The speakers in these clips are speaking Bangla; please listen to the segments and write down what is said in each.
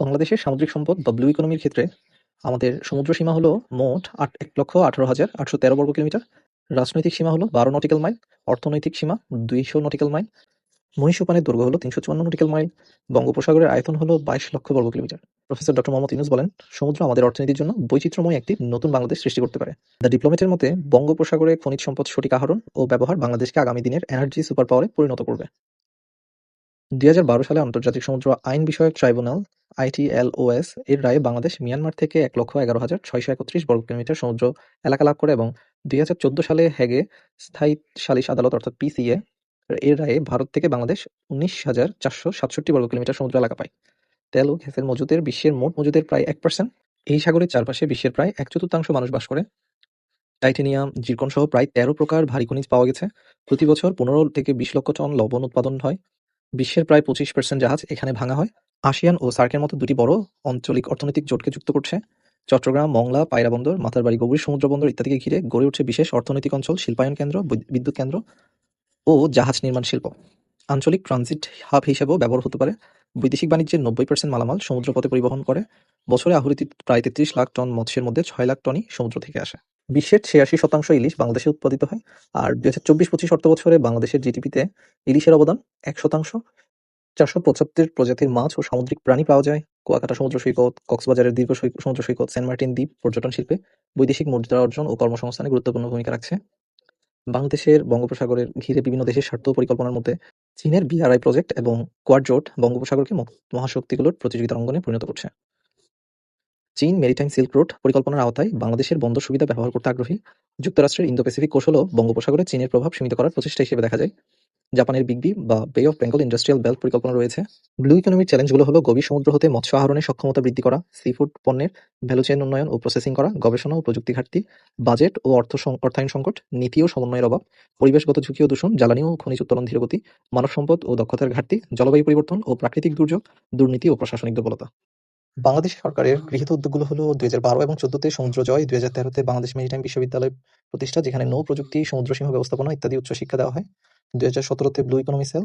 বাংলাদেশের সামুদ্রিক সম্পদ বা ব্লু ইকোনমির ক্ষেত্রে আমাদের সমুদ্র সীমা হলো মোট আট, এক লক্ষ আঠারো হাজার আটশো তেরো বর্গ কিলোমিটার। রাজনৈতিক সীমা হলো বারো নটিক্যাল মাইল অর্থনৈতিক সীমা দুইশো নটিক্যাল মাইল মহিষোপানের দৈর্ঘ্য হলো তিনশো চুয়ান্ন নটিক্যাল মাইল বঙ্গোপসাগরের আয়তন হলো বাইশ লক্ষ বর্গ kilometre. Professor doctor Mohammad Yunus বলেন, সমুদ্র আমাদের অর্থনীতির জন্য বৈচিত্র্যময় একটি নতুন বাংলাদেশ সৃষ্টি করতে পারে। দ্য ডিপ্লোমেটের মতে, বঙ্গোপসাগরে খনিজ সম্পদ সঠিক আহরণ ও ব্যবহার বাংলাদেশকে আগামী দিনের এনার্জি সুপার পাওয়ারে পরিণত করবে। দুই হাজার বারো সালে আন্তর্জাতিক সমুদ্র আইন বিষয়ক ট্রাইব্যুনাল, আইটিএলওএস, এর রায়ে বাংলাদেশ, মিয়ানমার থেকে এক লক্ষ এগারো হাজার ছয়শো একত্রিশ বর্গ কিলোমিটার সমুদ্র এলাকা লাভ করে এবং দুই হাজার চোদ্দ সালে হেগে স্থায়ী সালিশ আদালত, অর্থাৎ পিসিএ এর রায়ে ভারত থেকে বাংলাদেশ উনিশ হাজার চারশো সাতষট্টি বর্গ কিলোমিটার সমুদ্র এলাকা পায়। তেল ও গ্যাসের মজুদের বিশ্বের মোট মজুদের প্রায় এক পার্সেন্ট এই সাগরের চারপাশে বিশ্বের প্রায় এক চতুর্থাংশ মানুষ বাস করে। টাইটেনিয়াম জিরকন সহ প্রায় তেরো প্রকার ভারী খনিজ পাওয়া গেছে। প্রতি বছর পনেরো থেকে বিশ লক্ষ টন লবণ উৎপাদন হয়। বিশ্বের প্রায় পঁচিশ পার্সেন্ট জাহাজ এখানে ভাঙা হয়। আসিয়ান ও সার্কের মতো দুটি বড় আঞ্চলিক অর্থনৈতিক জোটকে যুক্ত করছে। চট্টগ্রাম, মংলা, পায়রা বন্দর, মাথারবাড়ি গভীর সমুদ্র বন্দর ইত্যাদিকে ঘিরে গড়ে উঠছে বিশেষ অর্থনৈতিক অঞ্চল, শিল্পায়ন কেন্দ্র বিদ্যুৎ কেন্দ্র ও জাহাজ নির্মাণ শিল্প। আঞ্চলিক ট্রানজিট হাব হিসেবেও ব্যবহার হতে পারে। বৈদেশিক বাণিজ্যের নব্বই পার্সেন্ট মালামাল সমুদ্রপথে পরিবহন করে। বছরে আহরিত প্রায় তেত্রিশ লাখ টন মৎস্যের মধ্যে ছয় লাখ টনই সমুদ্র থেকে আসে। বিশ্বের ছিয়াশি শতাংশ ইলিশ বাংলাদেশে উৎপাদিত হয়। আর দুই হাজার চব্বিশ পঁচিশ অর্থ বছরে বাংলাদেশের জিডিপিতে ইলিশের অবদান এক শতাংশ। চারশো পঁচাত্তর প্রজাতির মাছ ও সামুদ্রিক প্রাণী পাওয়া যায়। কুয়াকাটা সমুদ্র সৈকত, কক্সবাজারের দীর্ঘ সমুদ্র সৈকত, সেন্ট মার্টিন দ্বীপ, পর্যটন শিল্পে বৈদেশিক মুদ্রা অর্জন ও কর্মসংস্থানে গুরুত্বপূর্ণ ভূমিকা রাখছে। বাংলাদেশের বঙ্গোপসাগরের ঘিরে বিভিন্ন দেশের স্বার্থ পরিকল্পনার মধ্যে চীনের বিআরআই প্রজেক্ট এবং কোয়াড জোট বঙ্গোপসাগরকে মহাশক্তিগুলোর প্রতিযোগিতার অঙ্গনে পরিণত করছে। চীন মেরিটাইম সিল্ক রোড পরিকল্পনার আওতায় বাংলাদেশের বন্দর সুবিধা ব্যবহার করতে আগ্রহী যুক্তরাষ্ট্রের ইন্দো প্যাসিফিক কৌশলও বঙ্গোপসাগরে চীনের প্রভাব সীমিত করার প্রচেষ্টা হিসেবে দেখা যায়। জাপানের বিগবি বা বে অফ বেঙ্গল ইন্ডাস্ট্রিয়াল বেল্ট পরিকল্পনা রয়েছে। ব্লু ইকোনমির চ্যালেঞ্জগুলো হলো গভীর সমুদ্র হতে মৎস্য আহরণের সক্ষমতা বৃদ্ধি করা সি ফুড পণ্যের ভ্যালু চেইন উন্নয়ন ও প্রসেসিং করা, গবেষণা ও প্রযুক্তি ঘাটতি বাজেট ও অর্থ অর্থায়ন সংকট, নীতি ও সমন্বয়ের অভাব, পরিবেশগত ঝুঁকি ও দূষণ, জ্বালানি ও খনিজ উত্তোলন ধীরগতি, মানব সম্পদ ও দক্ষতার ঘাটতি, জলবায়ু পরিবর্তন ও প্রাকৃতিক দুর্যোগ, দুর্নীতি ও প্রশাসনিক দুর্বলতা। বাংলাদেশ সরকারের গৃহীত উদ্যোগগুলো হলো দুই হাজার বারো এবং চোদ্দতে সমুদ্র জয়, দুই হাজার তেরোতে বাংলাদেশ মেরিটাইম বিশ্ববিদ্যালয় প্রতিষ্ঠা, যেখানে নৌ প্রযুক্তি, সমুদ্র সীমা ব্যবস্থাপনা ইত্যাদি উচ্চশিক্ষা দেওয়া হয়। দুই হাজার সতেরোতে ব্লু ইকোনমি সেল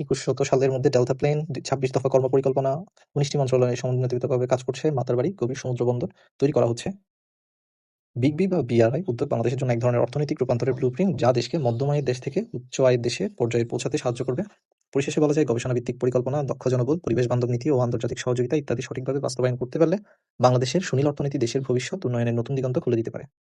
একুশ শত সালের মধ্যে ডেল্টা প্লেন ছাব্বিশ দফা কর্মপরিকল্পনা উনিশটি মন্ত্রণালয়ে সমন্বিতভাবে কাজ করছে, মাতারবাড়ি, গভীর সমুদ্র বন্দর তৈরি করা হচ্ছে। বিগ বি বা বিআরআই উদ্যোগ বাংলাদেশের জন্য এক ধরনের অর্থনৈতিক রূপান্তরের ব্লুপ্রিন্ট যা দেশকে মধ্যম আয়ের দেশ থেকে উচ্চ আয়ের দেশে পর্যায়ে পৌঁছাতে সাহায্য করবে। পরিশেষে বলা যায় গবেষণা ভিত্তিক পরিকল্পনা দক্ষ জনবল পরিবেশ বান্ধব নীতি ও আন্তর্জাতিক সহযোগিতা ইত্যাদি সঠিকভাবে বাস্তবায়ন করতে পারলে বাংলাদেশের সুনীল অর্থনীতি দেশের ভবিষ্যৎ উন্নয়নের নতুন দিগন্ত খুলে দিতে পারে।